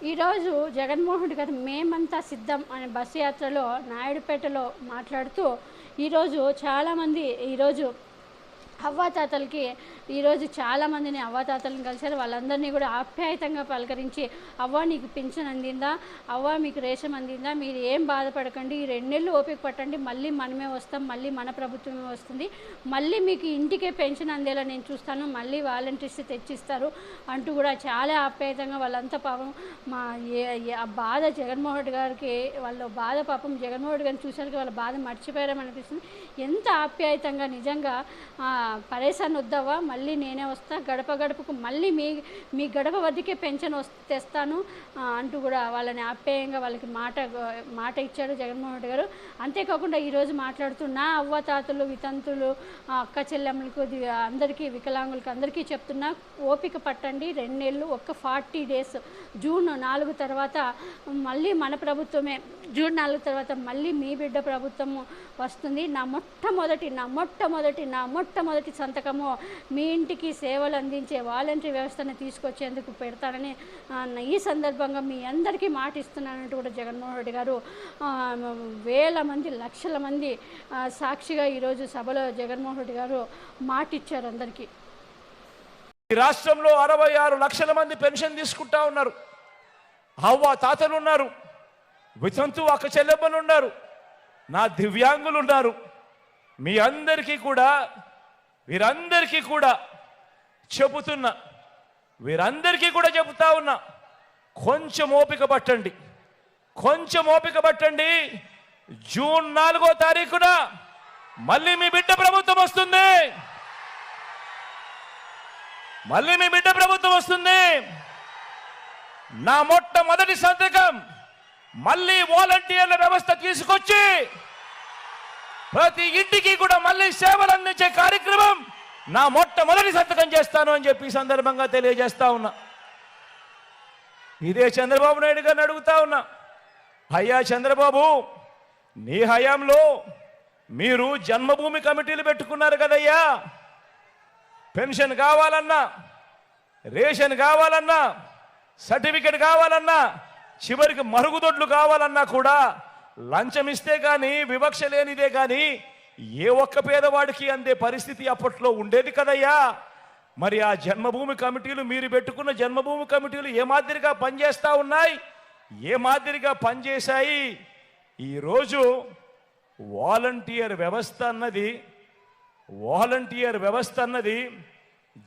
ఈరోజు జగన్మోహన్ గారు మేమంతా సిద్ధం అనే బస్సు యాత్రలో నాయుడుపేటలో మాట్లాడుతూ ఈరోజు చాలామంది ఈరోజు అవ్వాతాతలకి ఈరోజు చాలామందిని అవ్వాతాతలను కలిశారు. వాళ్ళందరినీ కూడా ఆప్యాయతంగా పలకరించి అవ్వ నీకు పింఛన్ అందిందా? అవ్వ మీకు రేషన్ అందిందా? మీరు ఏం బాధపడకండి. ఈ రెండేళ్ళు ఓపిక పట్టండి. మళ్ళీ మనమే వస్తాం. మళ్ళీ మన ప్రభుత్వమే వస్తుంది. మళ్ళీ మీకు ఇంటికే పెన్షన్ అందేలా నేను చూస్తాను. మళ్ళీ వాలంటీర్స్ తెచ్చిస్తారు అంటూ కూడా చాలా ఆప్యాయతంగా వాళ్ళంతా పాపం మా ఏ- ఆ బాధ జగన్మోహన్ రెడ్డి గారికి వాళ్ళ బాధ పాపం జగన్మోహన్ రెడ్డి గారిని చూసరికి వాళ్ళ బాధ మర్చిపోయారని అనిపిస్తుంది ఎంత ఆప్యాయతంగా నిజంగా పరేశాన్ వద్దావా మళ్ళీ నేనే వస్తా. గడప గడపకు మళ్ళీ మీ మీ గడప వద్దకే పెన్షన్ తెస్తాను. అంటూ కూడా వాళ్ళని ఆప్యాయంగా వాళ్ళకి మాట మాట ఇచ్చారు జగన్మోహన్ రెడ్డి గారు. అంతేకాకుండా ఈరోజు మాట్లాడుతూ నా అవ్వ తాతలు వితంతులు అక్క చెల్లెమ్మలకు అందరికీ వికలాంగులకు అందరికీ చెప్తున్నా ఓపిక పట్టండి. రెండు నెలలు ఒక్క ఫార్టీ డేస్ జూన్ నాలుగు తర్వాత మళ్ళీ మన ప్రభుత్వమే. జూన్ నాలుగు తర్వాత మళ్ళీ మీ బిడ్డ ప్రభుత్వము వస్తుంది. నా మొట్టమొదటి నా మొట్టమొదటి నా మొట్టమొదటి సంతకము మీ ఇంటికి సేవలు అందించే వాలంటరీ వ్యవస్థను తీసుకొచ్చేందుకు పెడతానని ఈ సందర్భంగా మీ అందరికీ మాట ఇస్తున్నానంటూ కూడా జగన్మోహన్ రెడ్డి గారు వేల మంది లక్షల మంది సాక్షిగా ఈరోజు సభలో జగన్మోహన్ రెడ్డి గారు మాటిచ్చారు అందరికీ. ఈ రాష్ట్రంలో అరవై ఆరు లక్షల మంది పెన్షన్ తీసుకుంటా ఉన్నారు. అవ్వ తాతలు ఉన్నారు. వితంతు అక్క చెల్లెమ్మలు ఉన్నారు. నా దివ్యాంగులు ఉన్నారు. మీ అందరికీ కూడా వీరందరికీ కూడా చెబుతున్నా వీరందరికీ కూడా చెబుతా ఉన్నా కొంచెం ఓపిక పట్టండి. కొంచెం ఓపిక పట్టండి. జూన్ నాలుగో తారీఖున మళ్ళీ మీ బిడ్డ ప్రభుత్వం వస్తుంది. మళ్ళీ మీ బిడ్డ ప్రభుత్వం వస్తుంది. నా మొట్టమొదటి సంతకం మళ్ళీ వాలంటీర్ల వ్యవస్థ తీసుకొచ్చి ప్రతి ఇంటికి కూడా మళ్ళీ సేవలు అందించే కార్యక్రమం నా మొట్టమొదటి సంతకం చేస్తాను అని చెప్పి సందర్భంగా తెలియజేస్తా ఉన్నా. ఇదే చంద్రబాబు నాయుడు గారిని అడుగుతా ఉన్నా. అయ్యా చంద్రబాబు నీ హయాంలో మీరు జన్మభూమి కమిటీలు పెట్టుకున్నారు కదయ్యా. పెన్షన్ కావాలన్నా రేషన్ కావాలన్నా సర్టిఫికెట్ కావాలన్నా చివరికి మరుగుదొడ్లు కావాలన్నా కూడా లంచం ఇస్తే కానీ వివక్ష లేనిదే కానీ ఏ ఒక్క పేదవాడికి అందే పరిస్థితి అప్పట్లో ఉండేది కదయ్యా. మరి ఆ జన్మభూమి కమిటీలు మీరు పెట్టుకున్న జన్మభూమి కమిటీలు ఏ మాదిరిగా పనిచేస్తూ ఉన్నాయి? ఏ మాదిరిగా పనిచేశాయి? ఈరోజు వాలంటీర్ వ్యవస్థ అన్నది వాలంటీర్ వ్యవస్థ అన్నది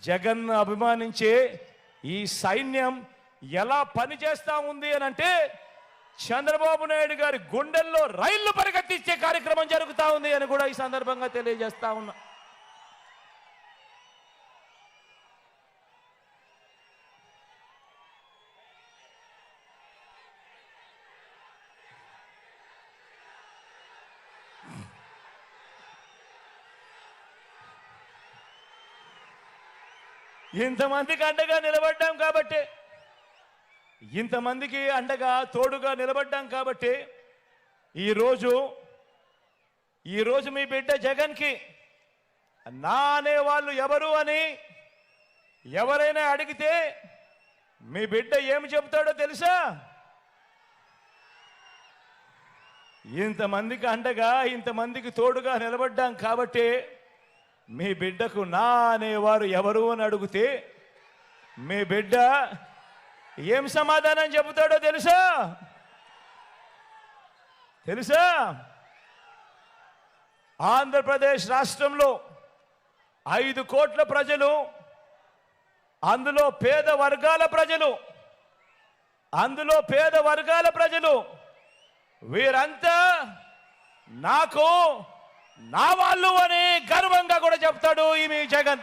జగన్ అభిమానించే ఈ సైన్యం ఎలా పనిచేస్తూ ఉంది అని అంటే చంద్రబాబు నాయుడు గారి గుండెల్లో రైళ్ళు పరిగెత్తించే కార్యక్రమం జరుగుతా ఉంది అని కూడా ఈ సందర్భంగా తెలియజేస్తా ఉన్నా. ఇంతమందికి అండగా నిలబడ్డాం కాబట్టి ఇంతమందికి అండగా తోడుగా నిలబడ్డాం కాబట్టి ఈరోజు ఈరోజు మీ బిడ్డ జగన్కి నా అనేవాళ్ళు ఎవరు అని ఎవరైనా అడిగితే మీ బిడ్డ ఏమి చెబుతాడో తెలుసా? ఇంతమందికి అండగా ఇంతమందికి తోడుగా నిలబడ్డాం కాబట్టి మీ బిడ్డకు నా అనేవారు ఎవరు అని అడిగితే మీ బిడ్డ ఏం సమాధానం చెబుతాడో తెలుసా? తెలుసా? ఆంధ్రప్రదేశ్ రాష్ట్రంలో ఐదు కోట్ల ప్రజలు అందులో పేద వర్గాల ప్రజలు అందులో పేద వర్గాల ప్రజలు వీరంతా నాకు నా వాళ్ళు అని గర్వంగా కూడా చెప్తాడు ఈమె జగన్.